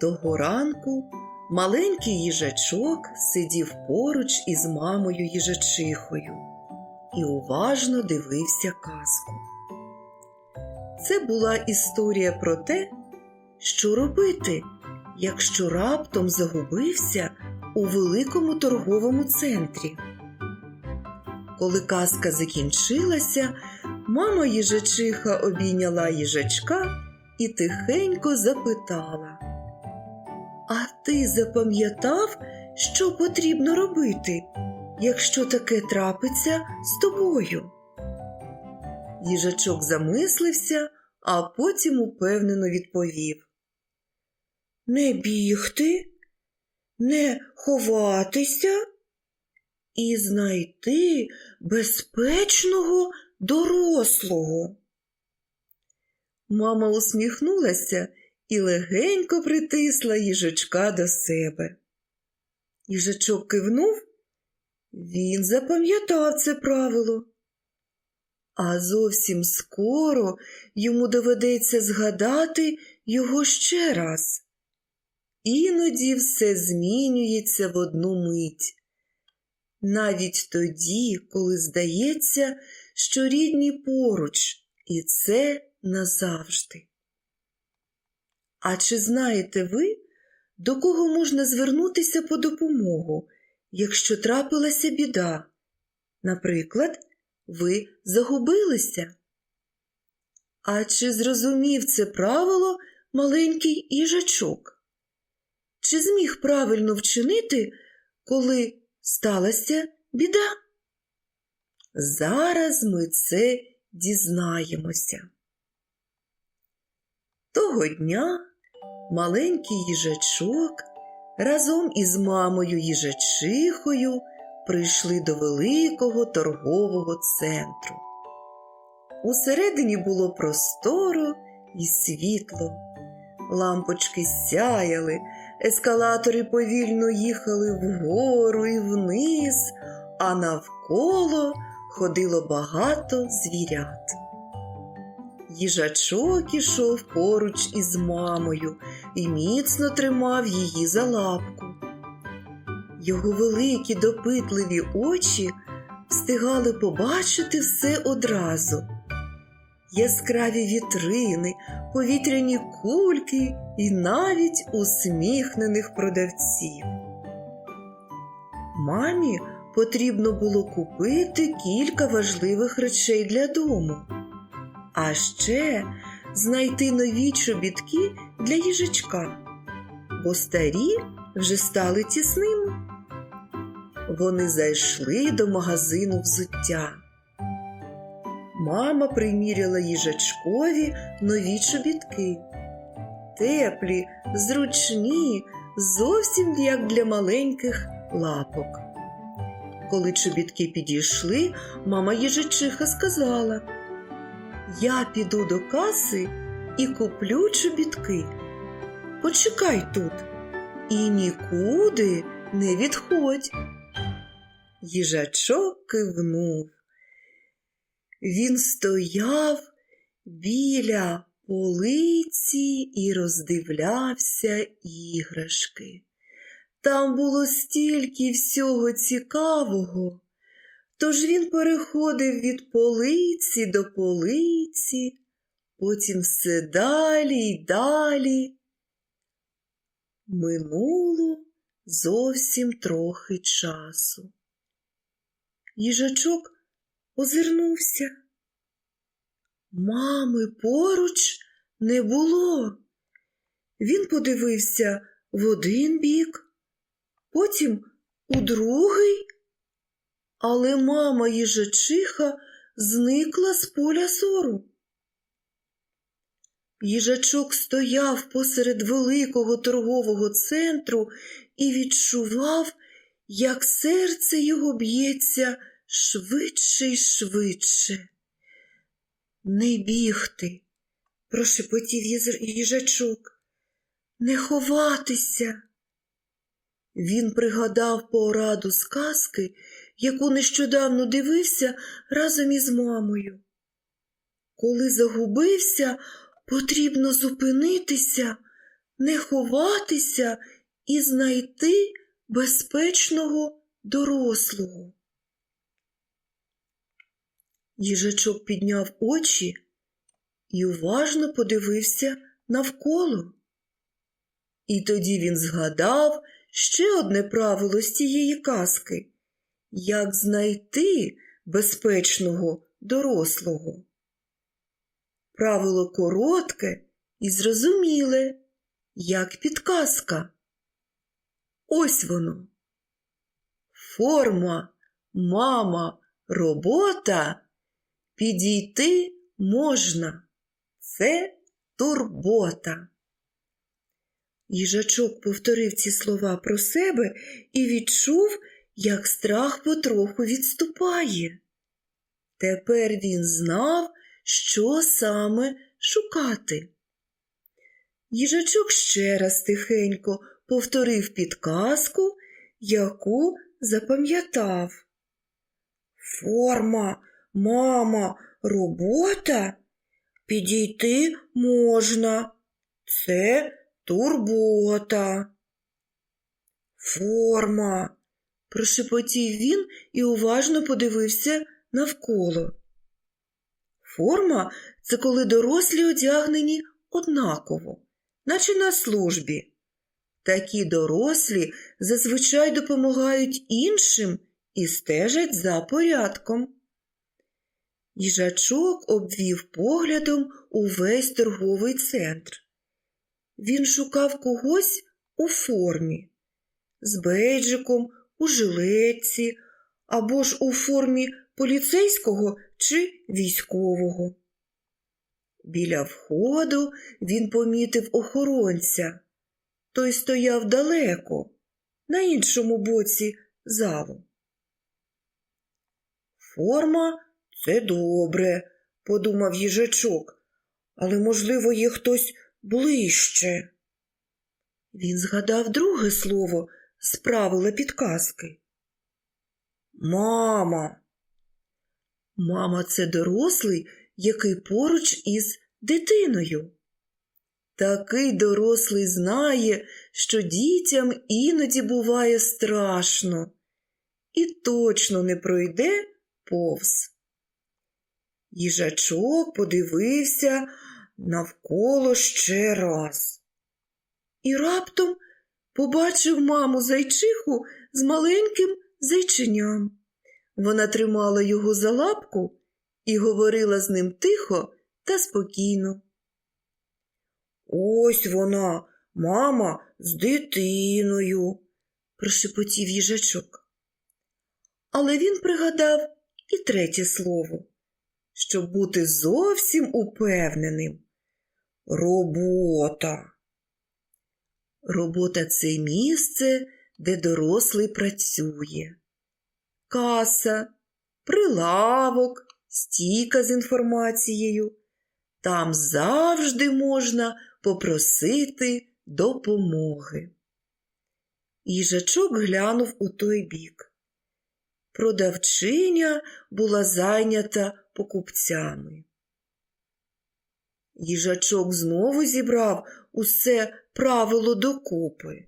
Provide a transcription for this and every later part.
Того ранку маленький їжачок сидів поруч із мамою їжачихою і уважно дивився казку. Це була історія про те, що робити, якщо раптом загубився у великому торговому центрі. Коли казка закінчилася, мама їжачиха обійняла їжачка і тихенько запитала. А ти запам'ятав, що потрібно робити, якщо таке трапиться з тобою? Їжачок замислився, а потім упевнено відповів: Не бігти, не ховатися і знайти безпечного дорослого. Мама усміхнулася і легенько притисла їжачка до себе. Їжачок кивнув, він запам'ятав це правило. А зовсім скоро йому доведеться згадати його ще раз. Іноді все змінюється в одну мить. Навіть тоді, коли здається, що рідні поруч, і це назавжди. А чи знаєте ви, до кого можна звернутися по допомогу, якщо трапилася біда? Наприклад, ви загубилися? А чи зрозумів це правило маленький їжачок? Чи зміг правильно вчинити, коли сталася біда? Зараз ми це дізнаємося. Того дня маленький їжачок разом із мамою їжачихою прийшли до великого торгового центру. Усередині було просторо і світло. Лампочки сяяли, ескалатори повільно їхали вгору і вниз, а навколо ходило багато звірят. Їжачок ішов поруч із мамою і міцно тримав її за лапку. Його великі допитливі очі встигали побачити все одразу. Яскраві вітрини, повітряні кульки і навіть усміхнених продавців. Мамі потрібно було купити кілька важливих речей для дому. А ще знайти нові чобітки для їжачка, бо старі вже стали тісними. Вони зайшли до магазину взуття. Мама приміряла їжачкові нові чобітки. Теплі, зручні, зовсім як для маленьких лапок. Коли чобітки підійшли, мама їжачиха сказала Я піду до каси і куплю чобітки. Почекай тут і нікуди не відходь. Їжачок кивнув. Він стояв біля полиці і роздивлявся іграшки. Там було стільки всього цікавого, тож він переходив від полиці до полиці, потім все далі й далі. Минуло зовсім трохи часу. Їжачок озирнувся. Мами поруч не було. Він подивився в один бік, потім у другий, але мама їжачиха зникла з поля зору. Їжачок стояв посеред великого торгового центру і відчував, як серце його б'ється швидше й швидше. Не бігти, прошепотів їжачок, не ховатися. Він пригадав пораду з казки, яку нещодавно дивився разом із мамою. Коли загубився, потрібно зупинитися, не ховатися і знайти безпечного дорослого. Їжачок підняв очі і уважно подивився навколо. І тоді він згадав ще одне правило з цієї казки як знайти безпечного дорослого. Правило коротке і зрозуміле, як підказка. Ось воно. Форма, мама, робота підійти можна. Це турбота. Їжачок повторив ці слова про себе і відчув, як страх потроху відступає. Тепер він знав, що саме шукати. Їжачок ще раз тихенько повторив підказку, яку запам'ятав. Форма, мама, робота підійти можна. Це турбота. Форма. прошепотів він і уважно подивився навколо. Форма це коли дорослі одягнені однаково, наче на службі. Такі дорослі зазвичай допомагають іншим і стежать за порядком. Їжачок обвів поглядом увесь торговий центр. Він шукав когось у формі, з бейджиком, у жилетці або ж у формі поліцейського чи військового. Біля входу він помітив охоронця. Той стояв далеко, на іншому боці залу. Форма це добре, подумав їжачок, але, можливо, є хтось ближче. Він згадав друге слово з правила підказки. Мама. Мама це дорослий, який поруч із дитиною. Такий дорослий знає, що дітям іноді буває страшно і точно не пройде повз. Їжачок подивився навколо ще раз. І раптом побачив маму зайчиху з маленьким зайченям. Вона тримала його за лапку і говорила з ним тихо та спокійно. Ось вона, мама, з дитиною, прошепотів їжачок. Але він пригадав і третє слово, щоб бути зовсім упевненим. Робота. Робота це місце, де дорослий працює. Каса, прилавок, стійка з інформацією. Там завжди можна попросити допомоги. Їжачок глянув у той бік. Продавчиня була зайнята покупцями. Їжачок знову зібрав усе правило докупи.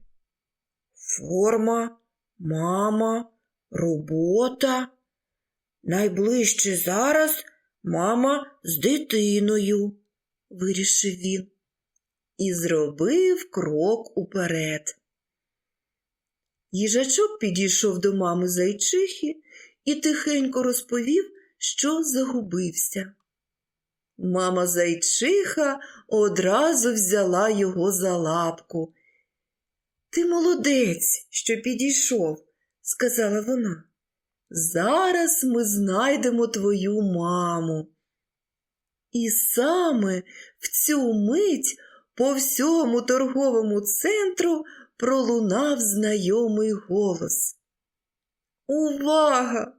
Форма, мама, робота. Найближче зараз мама з дитиною, вирішив він і зробив крок уперед. Їжачок підійшов до мами зайчихи і тихенько розповів, що загубився. Мама зайчиха одразу взяла його за лапку. Ти молодець, що підійшов, сказала вона. Зараз ми знайдемо твою маму. І саме в цю мить по всьому торговому центру пролунав знайомий голос. Увага!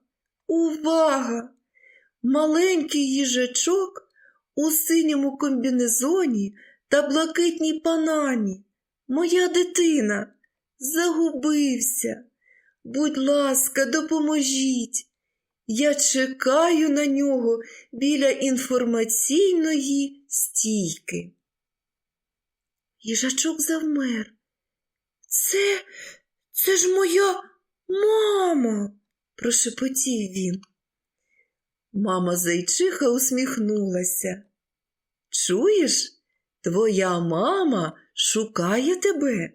Увага! Маленький їжачок у синьому комбінезоні та блакитній панані. Моя дитина загубився. Будь ласка, допоможіть. Я чекаю на нього біля інформаційної стійки. Їжачок завмер. Це, це ж моя мама, прошепотів він. Мама зайчиха усміхнулася. Чуєш, твоя мама шукає тебе.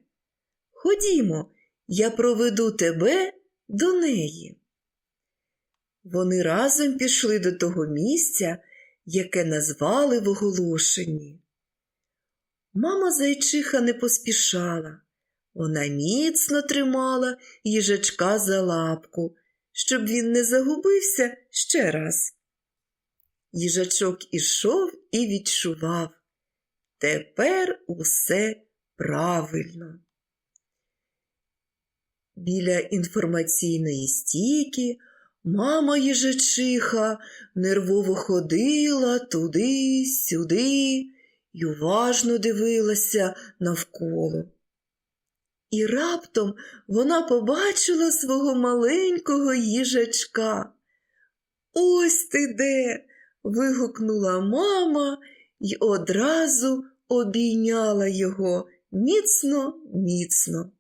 Ходімо, я проведу тебе до неї. Вони разом пішли до того місця, яке назвали в оголошенні. Мама зайчиха не поспішала. Вона міцно тримала їжачка за лапку, щоб він не загубився ще раз. Їжачок ішов і відчував. Тепер усе правильно. Біля інформаційної стійки мама їжачиха нервово ходила туди-сюди й уважно дивилася навколо. І раптом вона побачила свого маленького їжачка. Ось ти де. вигукнула мама й одразу обійняла його міцно, міцно.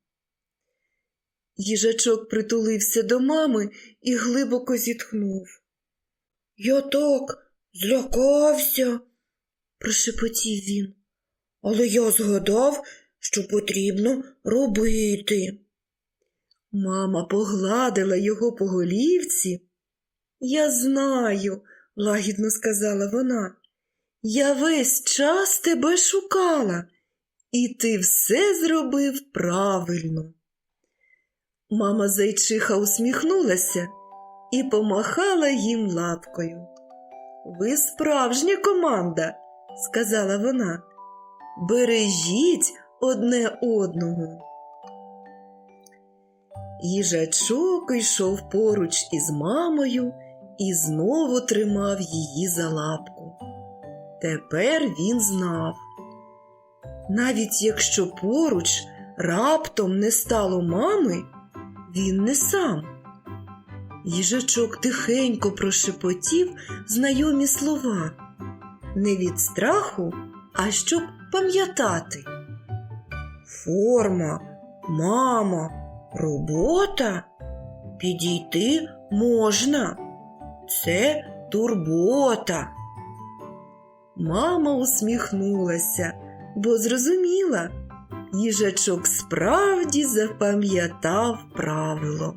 Їжачок притулився до мами і глибоко зітхнув. Я так злякався, прошепотів він. Але я згадав, що потрібно робити. Мама погладила його по голівці. Я знаю, лагідно сказала вона. Я весь час тебе шукала, і ти все зробив правильно. Мама зайчиха усміхнулася і помахала їм лапкою. Ви справжня команда, сказала вона. Бережіть одне одного. Їжачок йшов поруч із мамою і знову тримав її за лапку. Тепер він знав. Навіть якщо поруч раптом не стало мами, він не сам. Їжачок тихенько прошепотів знайомі слова не від страху, а щоб пам'ятати. Форма, мама, робота. Підійти можна. Це турбота. Мама усміхнулася, бо зрозуміла, їжачок справді запам'ятав правило.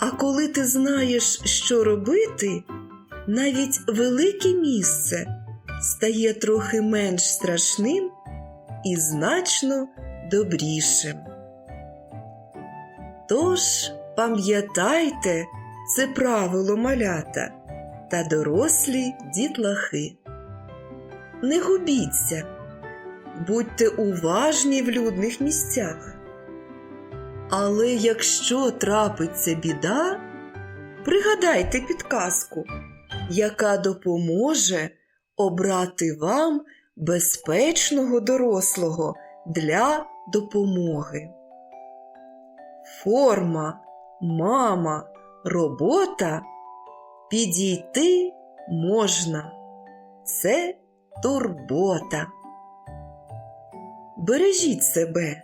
А коли ти знаєш, що робити, навіть велике місце стає трохи менш страшним і значно добрішим. Тож пам'ятайте це правило малята та дорослі дітлахи. Не губіться, будьте уважні в людних місцях. Але якщо трапиться біда, пригадайте підказку, яка допоможе обрати вам безпечного дорослого для допомоги. Форма, мама, робота підійти можна. Це турбота. Бережіть себе.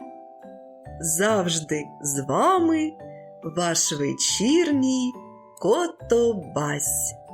Завжди з вами ваш вечірній котобась.